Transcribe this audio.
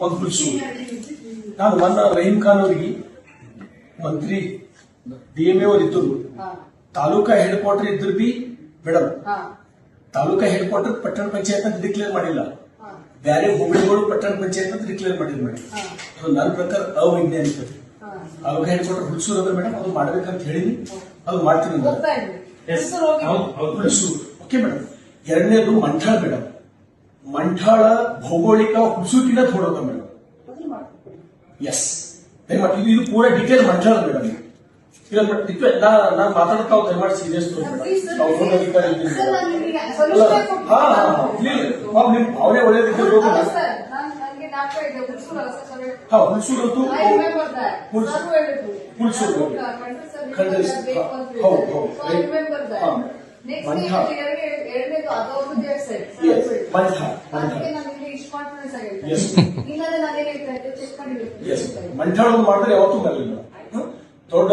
ಒಂದು ಹುಲ್ಸು ನಾನು ಮೊನ್ನ ರಹೀಂ ಖಾನ್ ಅವರಿಗೆ ಮಂತ್ರಿ ಡಿ ಎಂ ಎ ಅವ್ರು ಇದ್ದರು ತಾಲೂಕಾ ಹೆಡ್ ಕ್ವಾರ್ಟರ್ ಇದ್ರು B madam taluka head quarter ಪಟ್ಟಣ ಪಂಚಾಯತ್ ಅಂತ ಡಿಕ್ಲೇರ್ ಮಾಡಿಲ್ಲ. ಬೇರೆ ಹೋಬಳಿಗಳು ಪಟ್ಟಣ ಪಂಚಾಯತ್ ಅಂತ ಡಿಕ್ಲೇರ್ ಮಾಡಿಲ್ಲ ಮೇಡಮ್ ಅದು ನನ್ನ ಪ್ರಕಾರ ಅವೈಜ್ಞಾನಿಕ. ತಾಲೂಕಾ ಹೆಡ್ ಕ್ವಾರ್ಟರ್ ಹುಲ್ಸೂರು ಅದ ಮೇಡಮ್ ಅದು ಮಾಡ್ಬೇಕಂತ ಹೇಳಿನಿ ಅದು ಮಾಡ್ತೀನಿ ಓಕೆ ಮೇಡಮ್ ಎರಡನೇದು ಮಂಠಾಳ್ ಮೇಡಮ್ ಮಂಠಾಳ ಭೌಗೋಳಿಕ ಹುಸುಕಿನ ಥೋಡೋದ ಮೇಡಮ್. ಎಸ್ ದಯಮಾಡಿ ಇದು ಇದು ಪೂರ ಡಿಟೇಲ್ ಮಂಠಾಳ ಮೇಡಮ್ ಇಲ್ಲ ಮೇಡಮ್. ನಾನು ಮಾತಾಡ್ತಾ ಹೋಗಿ ದಯಮಾಡಿ ಸೀರಿಯಸ್ ಹಾ, ಹಾ, ನಿಮ್ ಭಾವನೆ ಒಳ್ಳೇದಿದ್ದು ಇದೆ ಹಾ ಹುಣಸೂರು. ಹುಣಸೂರು. ಹೌದು. ಹೌದು. So ಮಂಠಾಳ ಮಾಡಿದ್ರೆ ಯಾವತ್ತೂ ಬರಲಿಲ್ಲ ದೊಡ್ಡ